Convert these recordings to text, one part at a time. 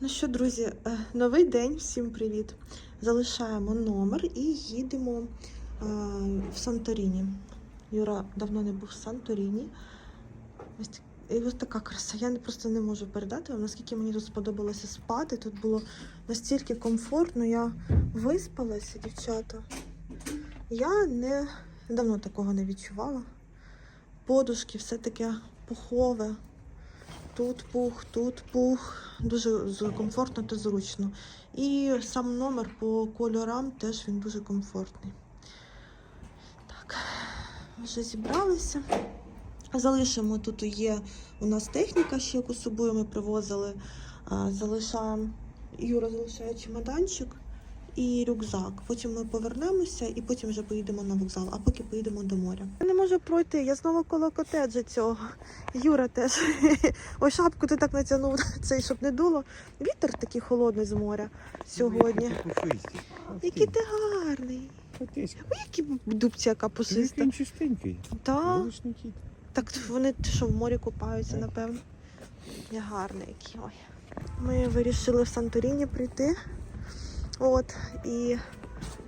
Ну що, друзі, е, новий день, всім привіт. Залишаємо номер і їдемо е, в Санторіні. Юра давно не був в Санторіні. І ось така краса. Я просто не можу передати вам, наскільки мені тут сподобалося спати. Тут було настільки комфортно. Я виспалася, дівчата. Я не давно такого не відчувала. Подушки, все таке пухове. Тут пух, тут пух. Дуже комфортно та зручно. І сам номер по кольорам теж він дуже комфортний. Так, вже зібралися. Залишимо тут є у нас техніка, ще яку собою ми привозили. Залишаємо, Юра залишає чемоданчик і рюкзак. Потім ми повернемося і потім вже поїдемо на вокзал, а поки поїдемо до моря. Я не можу пройти, я знову коло котеджа цього. Юра теж. Ой, шапку ти так натягнув цей, щоб не дуло. Вітер такий холодний з моря сьогодні. Який ти гарний. Ой, які дубці, яка пушиста. Він чистенький. Та, Будеш не кіт. так вони що в морі купаються, напевно. Я гарний який. Ой. Ми вирішили в Санторіні прийти. От, і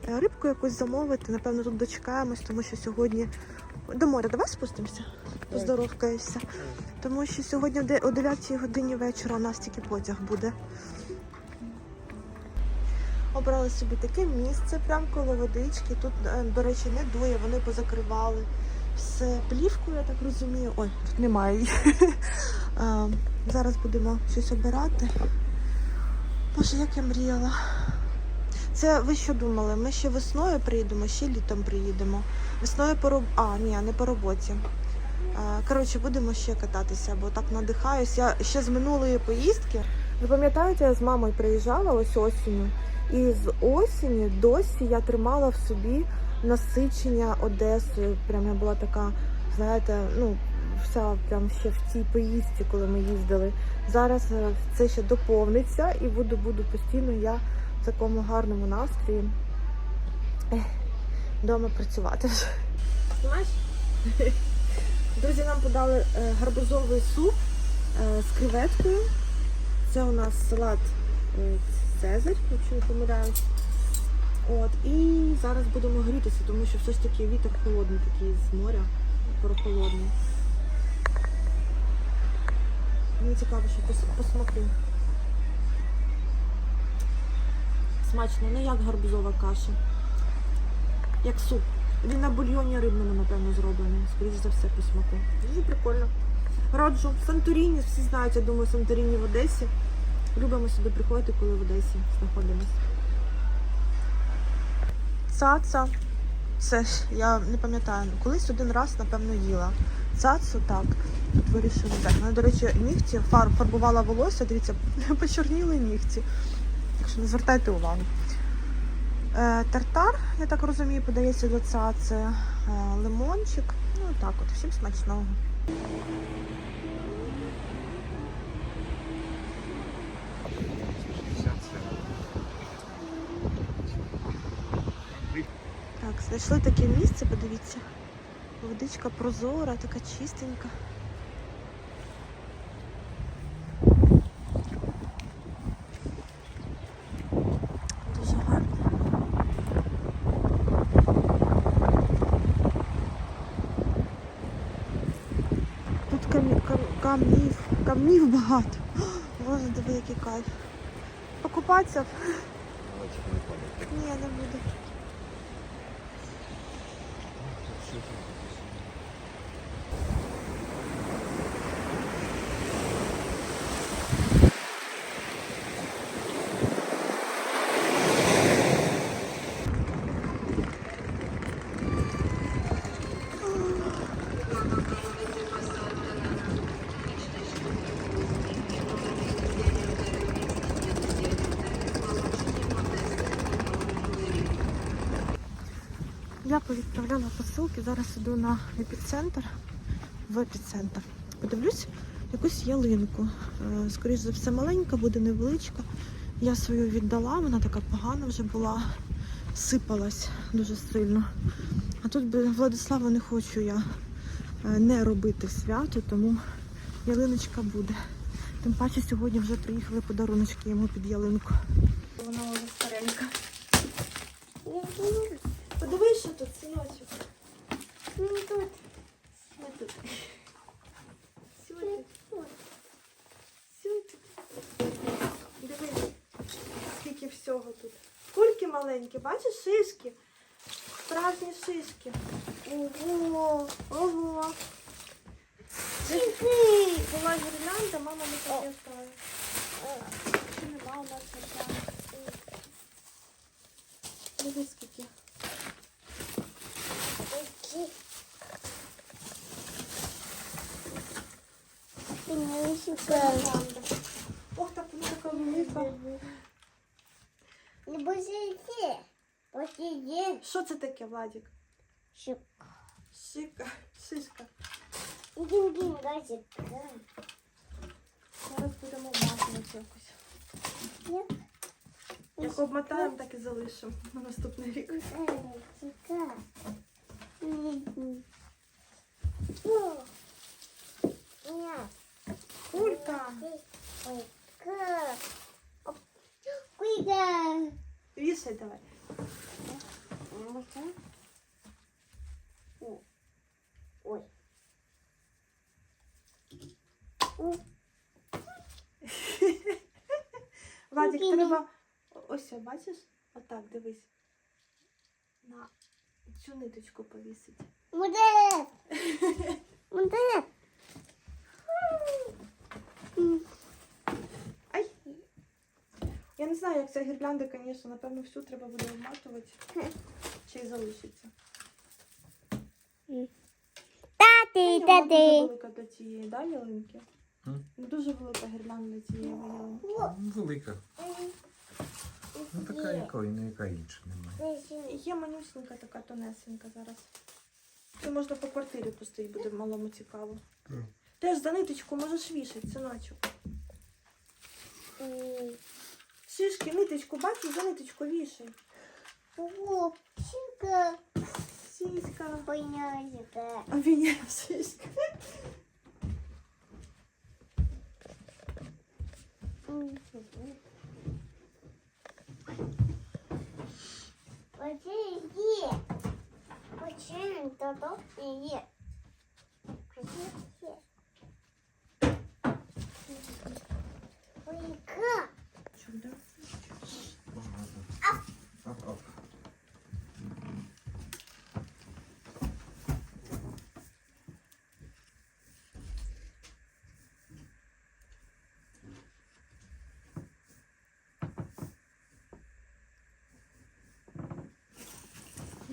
е, рибку якусь замовити. Напевно, тут дочекаємось, тому що сьогодні. До моря давай спустимося, поздоровкаєшся. Тому що сьогодні о де- о 9 годині вечора у нас тільки потяг буде. Обрали собі таке місце прямо коло водички. Тут, е, до речі, не дує, вони позакривали все плівкою, я так розумію. Ой, тут немає її. Е, Зараз будемо щось обирати. Боже, як я мріяла. Це ви що думали? Ми ще весною приїдемо, ще літом приїдемо. Весною по роб... А, ні, не по роботі. Коротше, будемо ще кататися, бо так надихаюсь. Я ще з минулої поїздки. Ви пам'ятаєте, я з мамою приїжджала ось осінню, і з осені досі я тримала в собі насичення Одесою. Прям я була така, знаєте, ну, вся прям ще в цій поїздці, коли ми їздили. Зараз е, це ще доповниться і буду, буду постійно я в такому гарному настрої вдома працювати. Знаєш? Друзі, нам подали е, гарбузовий суп е, з креветкою. Це у нас салат е, Цезарь, якщо не помиляюсь. От, і зараз будемо грітися, тому що все ж таки вітер холодний такий з моря, прохолодний. Мені цікаво, що по, по смаку. Смачно, не як гарбузова каша. Як суп. Він на бульйоні рибному, напевно, зроблений. Скоріше за все, по смаку. Дуже прикольно. Раджу. Санторіні, всі знають, я думаю, Санторіні в Одесі. Любимо сюди приходити, коли в Одесі знаходимося. Цаца. Це ж я не пам'ятаю. Колись один раз, напевно, їла. Цацу так. Тут вирішили так. Ну, до речі, нігті фар, фарбувала волосся, дивіться, почорніли нігті. Так що не звертайте увагу. Е, тартар, я так розумію, подається до цаци. Е, лимончик. Ну так от, всім смачного. Так, знайшли таке місце, подивіться. Водичка прозора, така чистенька. Дуже гарно. Тут камі... кам... камнів, камнів багато. Боже, диви, який кайф. Покупатися? Ні, не буду. Я повідправляла посилки, зараз іду на епіцентр, в епіцентр. Подивлюсь якусь ялинку. Е, Скоріше за все, маленька, буде невеличка. Я свою віддала, вона така погана вже була, сипалась дуже сильно. А тут Владислава не хочу я е, не робити свято, тому ялиночка буде. Тим паче сьогодні вже приїхали подаруночки йому під ялинку. Вона вже старенька. Подивись, що тут, синочок. Ну, тут. Ми тут. Сюди. Сюди. Дивись, скільки всього тут. Кульки маленькі, бачиш, шишки. Справжні шишки. Ого, ого. Була гірлянда, мама не пам'ятає. Чи нема у нас? Дивись, скільки. Чики. Ти Ох, так вона така велика. Не посиди. Посиди. Що це таке, Владик? Шук. Шика, шишка. Дин-дин, газик. Зараз будемо обматувати якось. Нет. Як обмотаємо, так і залишимо на наступний рік. Чика. О. Нет. Вішай давай. Ой. Владик, треба. Ось, бачиш? Отак, дивись. На цю ниточку повісить. Молодец. Молодец. Ай! Я не знаю, як ця гірлянда, звісно, напевно, всю треба буде обматувати. Чи й залишиться. Тати, Вона дуже тати. велика для цієї, да, ялинки? М? Ну, Дуже велика гірлянда для цієї ялинки. Ну, Велика. Ну така яка і не яка інша немає. Є манюсенька така тонесенька зараз. Це можна по квартирі пустити, буде малому цікаво. Так. Теж за ниточку можеш вішати, синочок. М. Шишки, ниточку, бачиш, за ниточку вішай. О, чика. Сіська. Понятно. А меня шишка. Подожди. Почему то тут и Ой,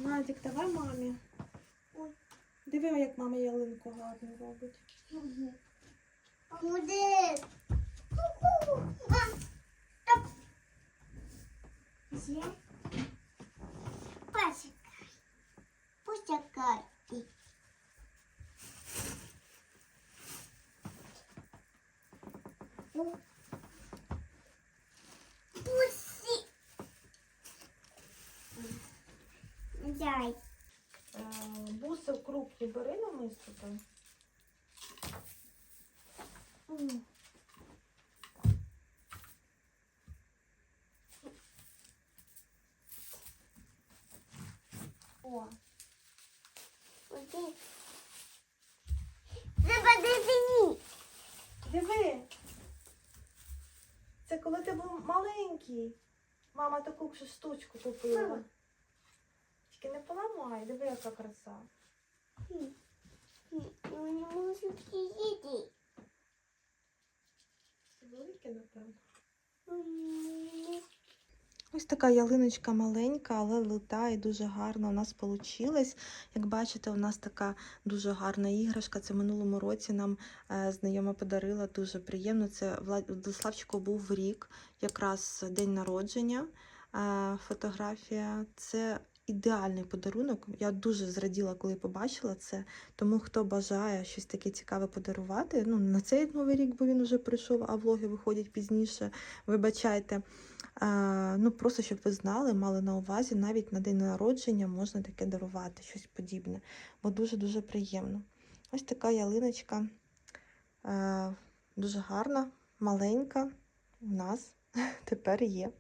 Владик, давай мамі. Ой. Диви, як мама ялинку гарно робить. Молодец. Где? Буси крупні бери на миску там. О, Пусти. Заподозни. диви. Це коли ти був маленький. Мама таку штучку купила. Мама. Тільки не поламай, диви, яка краса. Не можу сидіти. Велике, напевно. Ось така ялиночка маленька, але лита і дуже гарна у нас вийшла. Як бачите, у нас така дуже гарна іграшка. Це минулому році нам е, знайома подарила. Дуже приємно. Це Влад- Владиславчику був рік, якраз день народження. Е, фотографія. Це ідеальний подарунок. Я дуже зраділа, коли побачила це. Тому хто бажає щось таке цікаве подарувати, ну на цей новий рік, бо він вже прийшов, а влоги виходять пізніше. Вибачайте. Е, ну, просто щоб ви знали, мали на увазі, навіть на день народження можна таке дарувати, щось подібне. Бо дуже-дуже приємно. Ось така ялиночка. Е, дуже гарна. маленька у нас тепер є.